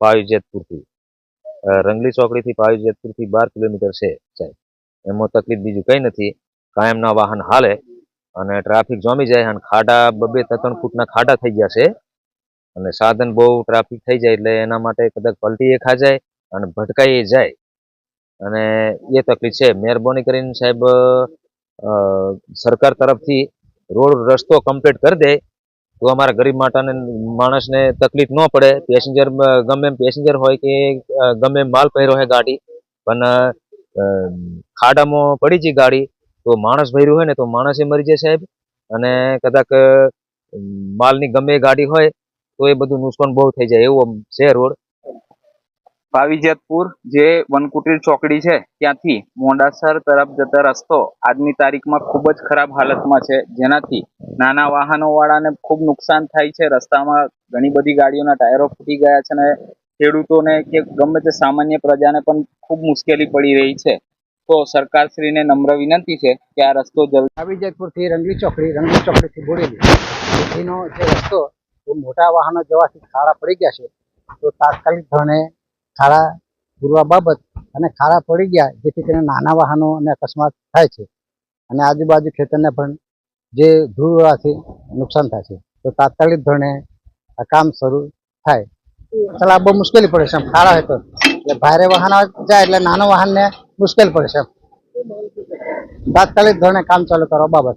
પાવી જેતપુરથી. રંગલી ચોકડીથી પાવી જેતપુરથી બાર kilometre છે સાહેબ. એમાં તકલીફ બીજું કંઈ નથી. કાયમના વાહન હાલે અને ટ્રાફિક જામી જાય અને ખાડા બબે ત્રણ ફૂટના ખાડા થઈ ગયા છે. અને સાધન બહુ ટ્રાફિક થઈ જાય એટલે એના માટે કદાચ પલટી એ ખા જાય અને ભટકાઈ જાય. અને એ તકલીફ છે. મહેરબાની કરીને સાહેબ સરકાર તરફથી રોડ રસ્તો કમ્પ્લીટ કરી દે. તો અમારા ગરીબ માટાને માણસને તકલીફ ન પડે. પેસેન્જર ગમે એમ પેસેન્જર હોય કે ગમે એમ માલ પહેર્યો હોય ગાડી, પણ ખાડામાં પડી જઈ ગાડી, તો માણસ ભર્યું હોય ને, તો માણસે મરી જાય સાહેબ. અને કદાચ માલની ગમે ગાડી હોય, તો એ બધું નુકસાન બહુ થઈ જાય એવો છે રોડ. પાવીજેતપુર, જે વનકુટીર ચોકડી છે, ત્યાંથી મોડાસર તરફ જતો રસ્તો આજની તારીખમાં ખૂબ જ ખરાબ હાલતમાં છે. જેનાથી નાના વાહનોવાળાને ખૂબ નુકસાન થાય છે. રસ્તામાં ઘણી બધી ગાડીઓના ટાયરો ફૂટી ગયા છે અને ખેડૂતોને કે ગમે તે સામાન્ય પ્રજાને પણ ખૂબ મુશ્કેલી પડી રહી છે. તો સરકારશ્રીને નમ્ર વિનંતી છે કે આ રસ્તો જલ્દી આવી રંગલી ચોકડી રંગલી ચોકડીથી બોડેલી. એનો જે રસ્તો મોટા વાહનો જવાથી ખાડા પડી ગયા છે. તો તાત્કાલિક ધોરણે ખાડા પૂરવા બાબત અને ખાડા પડી ગયા, જેથી કરીને નાના વાહનો અને અકસ્માત થાય છે. અને આજુબાજુ ખેતરને પણ જે ધૂળવાથી નુકસાન થાય છે. તો તાત્કાલિક ધોરણે આ કામ શરૂ થાય. ચલા બહુ મુશ્કેલી પડે છે ખાડા હોય તો. એટલે ભારે વાહનો જાય, એટલે નાના વાહનને મુશ્કેલ પડે છે તાત્કાલિક ધોરણે કામ ચાલુ કરવા બાબત.